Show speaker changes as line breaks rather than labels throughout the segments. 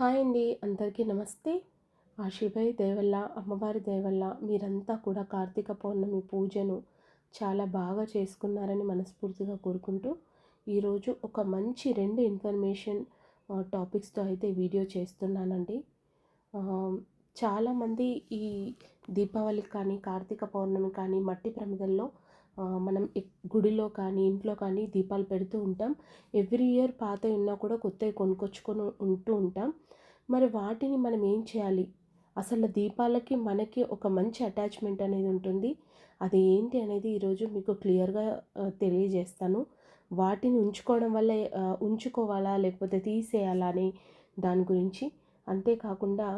Hi అండి. అందరికీ నమస్తే. ఆశీభాయ్ దేవల్ల అమ్మవారి దేవల్ల మీరంతా కూడా కార్తీక పౌర్ణమి పూజను చాలా బాగా చేసుకున్నారని మనస్ఫూర్తిగా కోరుకుంటూ ఈరోజు ఒక మంచి రెండు ఇన్ఫర్మేషన్ టాపిక్స్తో అయితే వీడియో చేస్తున్నానండి. చాలామంది ఈ దీపావళికి కానీ కార్తీక పౌర్ణమి కానీ మట్టి ప్రమిదల్లో మనం గుడిలో కానీ ఇంట్లో కానీ దీపాలు పెడుతూ ఉంటాం. ఎవ్రీ ఇయర్ పాత ఉన్నా కూడా కొత్తవి కొనుక్కొచ్చుకొని ఉంటూ ఉంటాం. మరి వాటిని మనం ఏం చేయాలి? అసలు దీపాలకి మనకి ఒక మంచి అటాచ్మెంట్ అనేది ఉంటుంది. అది ఏంటి అనేది ఈరోజు మీకు క్లియర్గా తెలియజేస్తాను. వాటిని ఉంచుకోవడం వల్ల ఉంచుకోవాలా? లేకపోతే తీసేయాలా? అని దాని గురించి. అంతేకాకుండా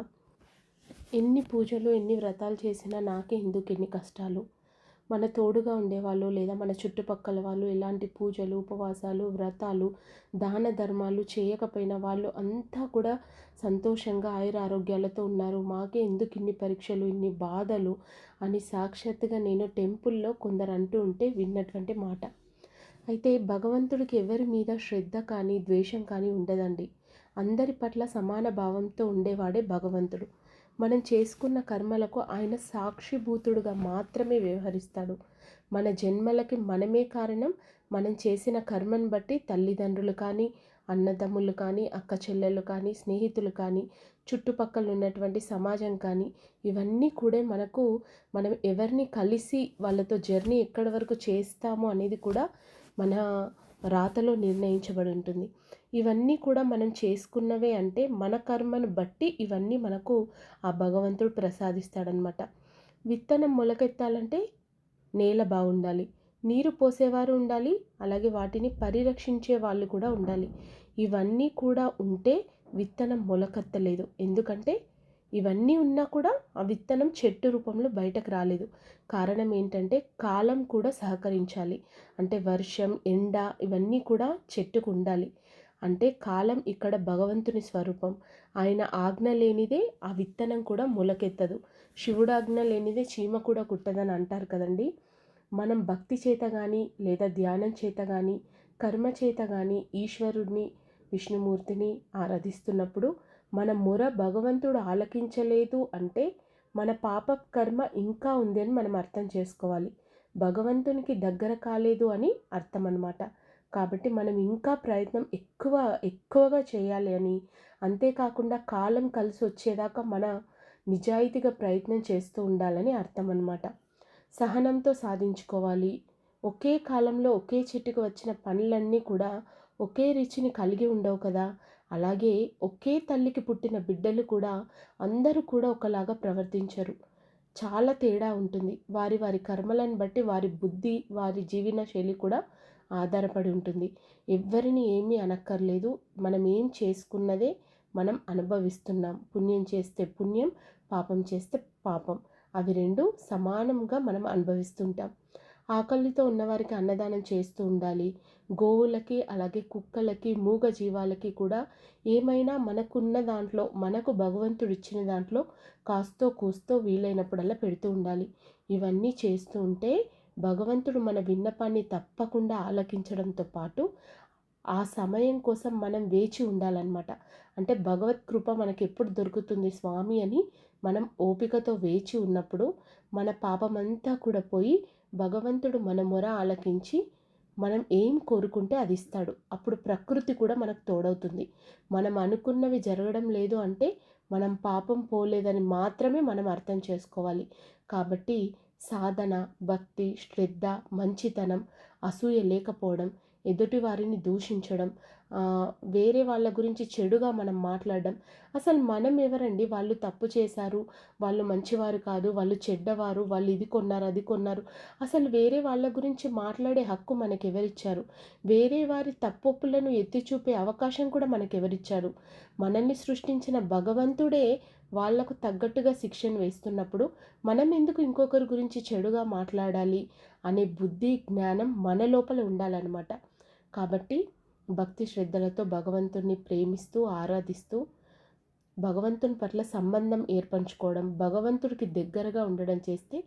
ఎన్ని పూజలు ఎన్ని వ్రతాలు చేసినా నాకే ఎందుకు ఎన్ని కష్టాలు? మన తోడుగా ఉండేవాళ్ళు లేదా మన చుట్టుపక్కల వాళ్ళు ఎలాంటి పూజలు ఉపవాసాలు వ్రతాలు దాన ధర్మాలు చేయకపోయిన వాళ్ళు అంతా కూడా సంతోషంగా ఆయుర ఆరోగ్యాలతో ఉన్నారు. మాకే ఎందుకు ఇన్ని పరీక్షలు ఇన్ని బాధలు అని సాక్షాత్తుగా నేను టెంపుల్లో కొందరు అంటూ ఉంటే విన్నటువంటి మాట. అయితే భగవంతుడికి ఎవరి మీద శ్రద్ధ కానీ ద్వేషం కానీ ఉండదండి. అందరి పట్ల సమాన భావంతో ఉండేవాడే భగవంతుడు. మనం చేసుకున్న కర్మలకు ఆయన సాక్షిభూతుడుగా మాత్రమే వ్యవహరిస్తాడు. మన జన్మలకి మనమే కారణం మనం చేసిన కర్మను బట్టి తల్లిదండ్రులు కానీ అన్నదమ్ములు కానీ అక్క చెల్లెలు కానీ స్నేహితులు కానీ చుట్టుపక్కల ఉన్నటువంటి సమాజం కానీ ఇవన్నీ కూడా మనకు మనం ఎవరిని కలిసి వాళ్ళతో జర్నీ ఎక్కడి వరకు చేస్తాము అనేది కూడా మన రాతలో నిర్ణయించబడి ఉంటుంది. ఇవన్నీ కూడా మనం చేసుకున్నవే అంటే మన కర్మను బట్టి ఇవన్నీ మనకు ఆ భగవంతుడు ప్రసాదిస్తాడనమాట విత్తనం మొలకెత్తాలంటే నేల బాగుండాలి. నీరు పోసేవారు ఉండాలి. అలాగే వాటిని పరిరక్షించే వాళ్ళు కూడా ఉండాలి. ఇవన్నీ కూడా ఉంటే విత్తనం మొలకెత్తలేదు. ఎందుకంటే ఇవన్నీ ఉన్నా కూడా ఆ విత్తనం చెట్టు రూపంలో బయటకు రాలేదు. కారణం ఏంటంటే కాలం కూడా సహకరించాలి. అంటే వర్షం ఎండ ఇవన్నీ కూడా చెట్టుకు ఉండాలి. అంటే కాలం ఇక్కడ భగవంతుని స్వరూపం. ఆయన ఆజ్ఞ లేనిదే ఆ విత్తనం కూడా మొలకెత్తదు. శివుడు ఆజ్ఞ లేనిదే చీమ కూడా కుట్టదని అంటారు కదండి. మనం భక్తి చేత కానీ లేదా ధ్యానం చేత కానీ కర్మ చేత కానీ ఈశ్వరుడిని విష్ణుమూర్తిని ఆరాధిస్తున్నప్పుడు మన మొర భగవంతుడు ఆలకించలేదు అంటే మన పాప కర్మ ఇంకా ఉంది అని మనం అర్థం చేసుకోవాలి. భగవంతునికి దగ్గర కాలేదు అని అర్థం అనమాట కాబట్టి మనం ఇంకా ప్రయత్నం ఎక్కువ ఎక్కువగా చేయాలి అని. అంతేకాకుండా కాలం కలిసి వచ్చేదాకా మన నిజాయితీగా ప్రయత్నం చేస్తూ ఉండాలని అర్థం అనమాట సహనంతో సాధించుకోవాలి. ఒకే కాలంలో ఒకే చెట్టుకు వచ్చిన పనులన్నీ కూడా ఒకే రుచిని కలిగి ఉండవు కదా. అలాగే ఒకే తల్లికి పుట్టిన బిడ్డలు కూడా అందరూ కూడా ఒకలాగా ప్రవర్తించరు. చాలా తేడా ఉంటుంది. వారి వారి కర్మలను బట్టి వారి బుద్ధి వారి జీవన శైలి కూడా ఆధారపడి ఉంటుంది. ఎవ్వరిని ఏమీ అనక్కర్లేదు. మనం ఏం చేసుకున్నదే మనం అనుభవిస్తున్నాం. పుణ్యం చేస్తే పుణ్యం పాపం చేస్తే పాపం. అవి రెండు సమానంగా మనం అనుభవిస్తుంటాం. ఆకలితో ఉన్నవారికి అన్నదానం చేస్తూ ఉండాలి. గోవులకి అలాగే కుక్కలకి మూగ జీవాలకి కూడా ఏమైనా మనకున్న దాంట్లో మనకు భగవంతుడు ఇచ్చిన దాంట్లో కాస్తో కూస్తో వీలైనప్పుడల్లా పెడుతూ ఉండాలి. ఇవన్నీ చేస్తూ ఉంటే భగవంతుడు మన విన్నపాన్ని తప్పకుండా ఆలకించడంతో పాటు ఆ సమయం కోసం మనం వేచి ఉండాలన్నమాట. అంటే భగవత్ కృప మనకి ఎప్పుడు దొరుకుతుంది స్వామి అని మనం ఓపికతో వేచి ఉన్నప్పుడు మన పాపమంతా కూడా పోయి భగవంతుడు మన మొర ఆలకించి మనం ఏం కోరుకుంటే అది ఇస్తాడు. అప్పుడు ప్రకృతి కూడా మనకు తోడవుతుంది. మనం అనుకున్నవి జరగడం లేదు అంటే మనం పాపం పోలేదని మాత్రమే మనం అర్థం చేసుకోవాలి. కాబట్టి సాధన భక్తి శ్రద్ధ మంచితనం అసూయ లేకపోవడం ఎదుటి వారిని దూషించడం వేరే వాళ్ళ గురించి చెడుగా మనం మాట్లాడడం. అసలు మనం ఎవరండి? వాళ్ళు తప్పు చేశారు వాళ్ళు మంచివారు కాదు వాళ్ళు చెడ్డవారు వాళ్ళు ఇది కొన్నారు అది కొన్నారు. అసలు వేరే వాళ్ళ గురించి మాట్లాడే హక్కు మనకు ఎవరిచ్చారు వేరే వారి తప్పొప్పులను ఎత్తి చూపే అవకాశం కూడా మనకు ఎవరిచ్చారు మనల్ని సృష్టించిన భగవంతుడే వాళ్ళకు తగ్గట్టుగా శిక్షణ వేస్తున్నప్పుడు మనం ఎందుకు ఇంకొకరి గురించి చెడుగా మాట్లాడాలి? అనే బుద్ధి జ్ఞానం మన లోపల ఉండాలన్నమాట. కాబట్టి భక్తి శ్రద్ధలతో భగవంతుణ్ణి ప్రేమిస్తూ ఆరాధిస్తూ భగవంతుని పట్ల సంబంధం ఏర్పరచుకోవడం భగవంతుడికి దగ్గరగా ఉండడం చేస్తే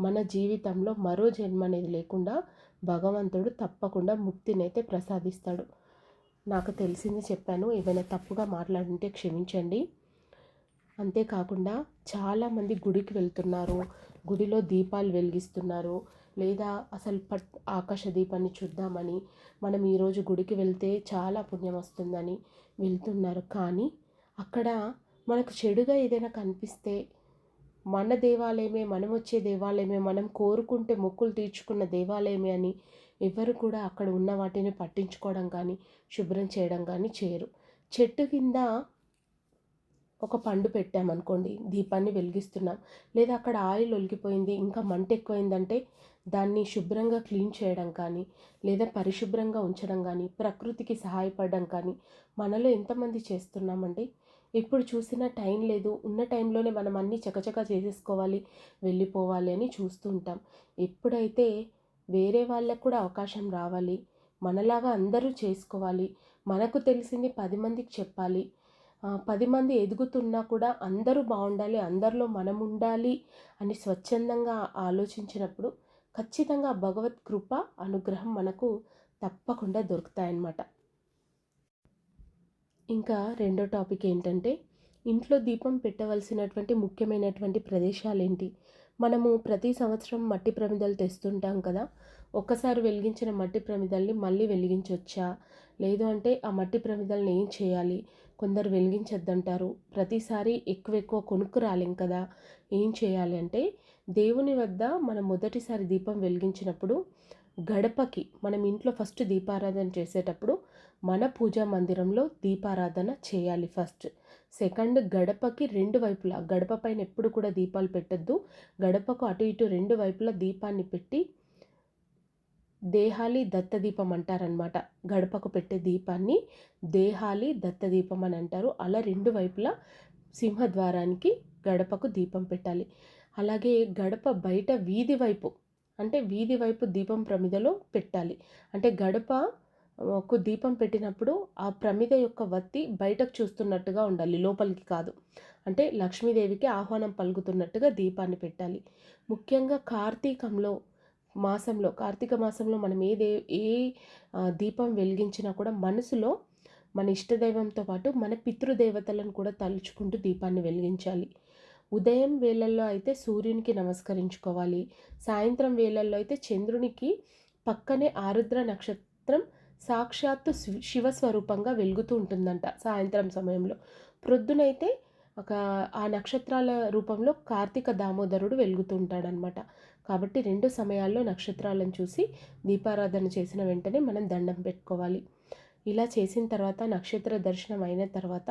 మన జీవితంలో మరో జన్మ అనేది లేకుండా భగవంతుడు తప్పకుండా ముక్తినైతే ప్రసాదిస్తాడు. నాకు తెలిసింది చెప్పాను ఏమైనా తప్పుగా మాట్లాడుంటే క్షమించండి. అంతేకాకుండా చాలామంది గుడికి వెళ్తున్నారు గుడిలో దీపాలు వెలిగిస్తున్నారు లేదా అసలు పట్ ఆకాశ దీపాన్ని చూద్దామని మనం ఈరోజు గుడికి వెళ్తే చాలా పుణ్యం వస్తుందని వెళ్తున్నారు. కానీ అక్కడ మనకు చెడుగా ఏదైనా కనిపిస్తే మన దేవాలయమే మనం వచ్చే దేవాలయమే మనం కోరుకుంటే మొక్కులు తీర్చుకున్న దేవాలయమే అని ఎవరు కూడా అక్కడ ఉన్న వాటిని పట్టించుకోవడం కానీ శుభ్రం చేయడం కానీ చేయరు. చెట్టు కింద ఒక పండు పెట్టామనుకోండి దీపాన్ని వెలిగిస్తున్నాం. లేదా అక్కడ ఆయిల్ ఒలిగిపోయింది ఇంకా మంట ఎక్కువైందంటే దాన్ని శుభ్రంగా క్లీన్ చేయడం కానీ లేదా పరిశుభ్రంగా ఉంచడం కానీ ప్రకృతికి సహాయపడడం కానీ మనలో ఎంతమంది చేస్తున్నామండి ఎప్పుడు చూసినా టైం లేదు. ఉన్న టైంలోనే మనం అన్నీ చకచకా చేసేసుకోవాలి వెళ్ళిపోవాలి అని చూస్తూ ఉంటాం. ఎప్పుడైతే వేరే వాళ్ళకు కూడా అవకాశం రావాలి మనలాగా అందరూ చేసుకోవాలి మనకు తెలిసింది పది మందికి చెప్పాలి పది మంది ఎదుగుతున్నా కూడా అందరూ బాగుండాలి అందరిలో మనం ఉండాలి అని స్వచ్ఛందంగా ఆలోచించినప్పుడు ఖచ్చితంగా భగవత్ కృప అనుగ్రహం మనకు తప్పకుండా దొరుకుతాయన్నమాట. ఇంకా రెండో టాపిక్ ఏంటంటే ఇంట్లో దీపం పెట్టవలసినటువంటి ముఖ్యమైనటువంటి ప్రదేశాలు ఏంటి మనము ప్రతి సంవత్సరం మట్టి ప్రమిదలు తెస్తుంటాం కదా ఒక్కసారి వెలిగించిన మట్టి ప్రమిదల్ని మళ్ళీ వెలిగించవచ్చా లేదు అంటే ఆ మట్టి ప్రమిదల్ని ఏం చేయాలి? కొందరు వెలిగించొద్దంటారు. ప్రతిసారి ఎక్కువ ఎక్కువ కొనుక్కు రాలేం కదా ఏం చేయాలి అంటే దేవుని వద్ద మనం మొదటిసారి దీపం వెలిగించినప్పుడు గడపకి మనం ఇంట్లో ఫస్ట్ దీపారాధన చేసేటప్పుడు మన పూజా మందిరంలో దీపారాధన చేయాలి ఫస్ట్. సెకండ్ గడపకి రెండు వైపులా గడప పైన ఎప్పుడు కూడా దీపాలు పెట్టద్దు. గడపకు అటు ఇటు రెండు వైపులా దీపాన్ని పెట్టి దేహాలి దత్తదీపం అంటారనమాట గడపకు పెట్టే దీపాన్ని దేహాలి దత్తదీపం అని అంటారు. అలా రెండు వైపులా సింహద్వారానికి గడపకు దీపం పెట్టాలి. అలాగే గడప బయట వీధి వైపు అంటే వీధి వైపు దీపం ప్రమిదలో పెట్టాలి. అంటే గడప ఒక దీపం పెట్టినప్పుడు ఆ ప్రమిద యొక్క వత్తి బయటకు చూస్తున్నట్టుగా ఉండాలి లోపలికి కాదు. అంటే లక్ష్మీదేవికి ఆహ్వానం పలుకుతున్నట్టుగా దీపాన్ని పెట్టాలి. ముఖ్యంగా కార్తీకంలో మాసంలో కార్తీక మాసంలో మనం ఏ దే ఏ దీపం వెలిగించినా కూడా మనసులో మన ఇష్టదైవంతో పాటు మన పితృదేవతలను కూడా తలుచుకుంటూ దీపాన్ని వెలిగించాలి. ఉదయం వేళల్లో అయితే సూర్యునికి నమస్కరించుకోవాలి. సాయంత్రం వేళల్లో అయితే చంద్రునికి పక్కనే ఆరుద్ర నక్షత్రం సాక్షాత్తు శివస్వరూపంగా వెలుగుతూ ఉంటుందంట సాయంత్రం సమయంలో. ప్రొద్దునైతే ఒక ఆ నక్షత్రాల రూపంలో కార్తీక దామోదరుడు వెలుగుతూ ఉంటాడనమాట. కాబట్టి రెండు సమయాల్లో నక్షత్రాలను చూసి దీపారాధన చేసిన వెంటనే మనం దండం పెట్టుకోవాలి. ఇలా చేసిన తర్వాత నక్షత్ర దర్శనం అయిన తర్వాత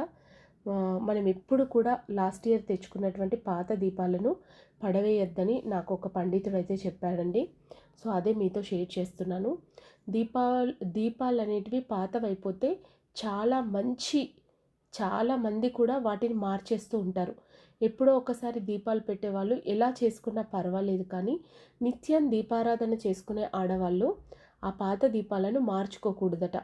మనం ఎప్పుడు కూడా లాస్ట్ ఇయర్ తెచ్చుకున్నటువంటి పాత దీపాలను పడవేయొద్దని నాకు ఒక పండితుడు అయితే చెప్పాడండి. సో అదే మీతో షేర్ చేస్తున్నాను. దీపాలు దీపాలు అనేటివి పాతవైపోతే చాలా మంచి చాలా మంది కూడా వాటిని మార్చేస్తూ ఉంటారు. ఎప్పుడో ఒకసారి దీపాలు పెట్టేవాళ్ళు ఎలా చేసుకున్నా పర్వాలేదు కానీ నిత్యం దీపారాధన చేసుకునే ఆడవాళ్ళు ఆ పాత దీపాలను మార్చుకోకూడదట.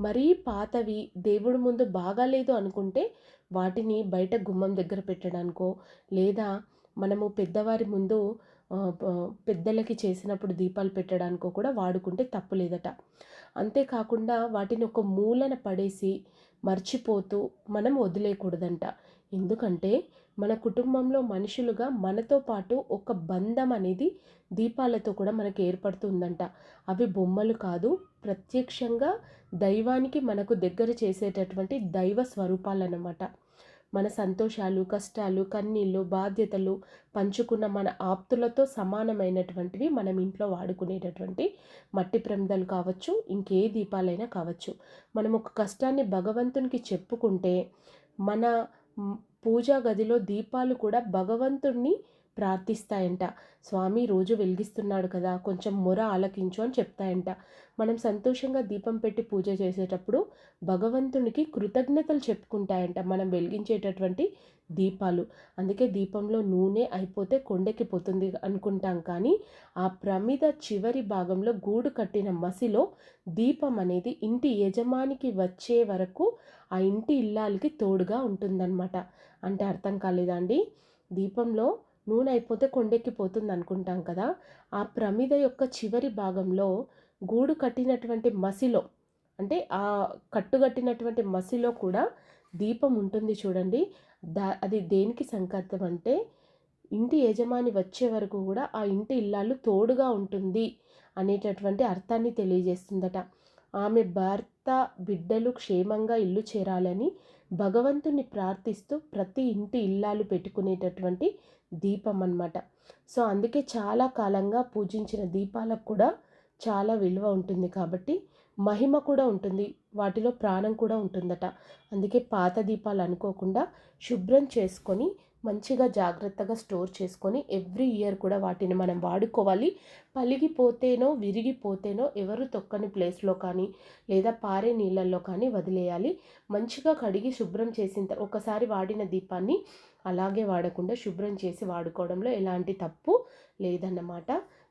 మరీ పాతవి దేవుడి ముందు బాగాలేదు అనుకుంటే వాటిని బయట గుమ్మం దగ్గర పెట్టడానికో లేదా మనము పెద్దవారి ముందు పెద్దలకి చేసినప్పుడు దీపాలు పెట్టడానికో కూడా వాడుకుంటే తప్పు లేదట. అంతేకాకుండా వాటిని ఒక మూలన పడేసి మర్చిపోతూ మనం వదిలేయకూడదంట. ఎందుకంటే మన కుటుంబంలో మనుషులుగా మనతో పాటు ఒక బంధం అనేది దీపాలతో కూడా మనకు ఏర్పడుతుందంట. అవి బొమ్మలు కాదు ప్రత్యక్షంగా దైవానికి మనకు దగ్గర చేసేటటువంటి దైవ స్వరూపాలు అన్నమాట మన సంతోషాలు కష్టాలు కన్నీళ్ళు బాధ్యతలు పంచుకున్న మన ఆప్తులతో సమానమైనటువంటివి మనం ఇంట్లో వాడుకునేటటువంటి మట్టి ప్రమిదలు కావచ్చు ఇంకే దీపాలైనా కావచ్చు. మనం ఒక కష్టాన్ని భగవంతునికి చెప్పుకుంటే మన పూజా గదిలో దీపాలు కూడా భగవంతుణ్ణి ప్రార్థిస్తాయంట. స్వామి రోజు వెలిగిస్తున్నాడు కదా కొంచెం మొర ఆలకించు అని చెప్తాయంట. మనం సంతోషంగా దీపం పెట్టి పూజ చేసేటప్పుడు భగవంతునికి కృతజ్ఞతలు చెప్పుకుంటాయంట మనం వెలిగించేటటువంటి దీపాలు. అందుకే దీపంలో నూనె అయిపోతే కొండకి పోతుంది అనుకుంటాం కానీ ఆ ప్రమిద చివరి భాగంలో గూడు కట్టిన మసిలో దీపం అనేది ఇంటి యజమానికి వచ్చే వరకు ఆ ఇంటి ఇల్లాలకి తోడుగా ఉంటుందన్నమాట. అంటే అర్థం కాలేదా అండి? దీపంలో నూనె అయిపోతే కొండెక్కిపోతుంది అనుకుంటాం కదా. ఆ ప్రమిద యొక్క చివరి భాగంలో గూడు కట్టినటువంటి మసిలో అంటే ఆ కట్టుగట్టినటువంటి మసిలో కూడా దీపం ఉంటుంది చూడండి. దా అది దేనికి సంకేతం అంటే ఇంటి యజమాని వచ్చే వరకు కూడా ఆ ఇంటి ఇల్లాలు తోడుగా ఉంటుంది అనేటటువంటి అర్థాన్ని తెలియజేస్తుందట. ఆమె భర్త బిడ్డలు క్షేమంగా ఇల్లు చేరాలని భగవంతుని ప్రార్థిస్తూ ప్రతి ఇంటి ఇల్లాలు పెట్టుకునేటటువంటి దీపం అన్నమాట. సో అందుకే చాలా కాలంగా పూజించిన దీపాలకు కూడా చాలా విలువ ఉంటుంది కాబట్టి మహిమ కూడా ఉంటుంది. వాటిలో ప్రాణం కూడా ఉంటుందట. అందుకే పాత దీపాలు అనుకోకుండా శుభ్రం చేసుకొని మంచిగా జాగ్రత్తగా స్టోర్ చేసుకొని ఎవ్రీ ఇయర్ కూడా వాటిని మనం వాడుకోవాలి. పలిగిపోతేనో విరిగిపోతేనో ఎవరు తొక్కని ప్లేస్లో కానీ లేదా పారే నీళ్ళల్లో కానీ వదిలేయాలి. మంచిగా కడిగి శుభ్రం చేసిన ఒకసారి వాడిన దీపాన్ని అలాగే వాడకుండా శుభ్రం చేసి వాడుకోవడంలో ఎలాంటి తప్పు లేదన్నమాట.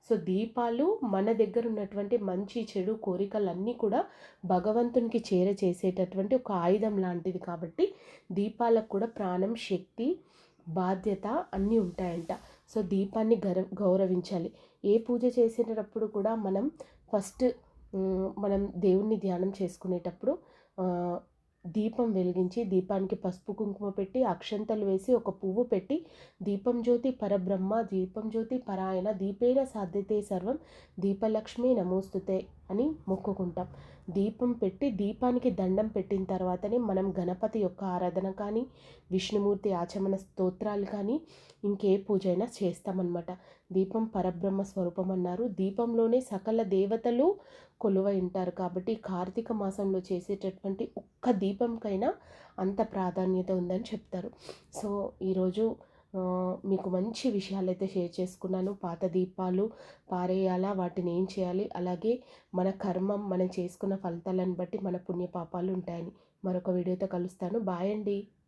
సో దీపాలు మన దగ్గర ఉన్నటువంటి మంచి చెడు కోరికలన్నీ కూడా భగవంతునికి చేర చేసేటటువంటి ఒక ఆయుధం లాంటిది కాబట్టి దీపాలకు కూడా ప్రాణం శక్తి బాధ్యత అన్నీ ఉంటాయంట. సో దీపాన్ని గర గౌరవించాలి. ఏ పూజ చేసేటప్పుడు కూడా మనం ఫస్ట్ మనం దేవుణ్ణి ధ్యానం చేసుకునేటప్పుడు దీపం వెలిగించి దీపానికి పసుపు కుంకుమ పెట్టి అక్షంతలు వేసి ఒక పువ్వు పెట్టి దీపం జ్యోతి పరబ్రహ్మ దీపం జ్యోతి పరాయణ దీపేన సాధ్యతే సర్వం దీపలక్ష్మి నమోస్తుతే అని మొక్కుకుంటాం. దీపం పెట్టి దీపానికి దండం పెట్టిన తర్వాతనే మనం గణపతి యొక్క ఆరాధన కానీ విష్ణుమూర్తి ఆచమన స్తోత్రాలు కానీ ఇంకే పూజ అయినా చేస్తామన్నమాట. దీపం పరబ్రహ్మ స్వరూపం అన్నారు. దీపంలోనే సకల దేవతలు కొలువై ఉంటారు కాబట్టి కార్తీక మాసంలో చేసేటటువంటి ఒక్క దీపంకైనా అంత ప్రాధాన్యత ఉందని చెప్తారు. సో ఈరోజు మీకు మంచి విషయాలు అయితే షేర్ చేసుకున్నాను. పాత దీపాలు పారేయాలా వాటిని ఏం చేయాలి? అలాగే మన కర్మం మనం చేసుకున్న ఫలితాలను బట్టి మన పుణ్యపాపాలు ఉంటాయని. మరొక వీడియోతో కలుస్తాను. బాయ్ అండి.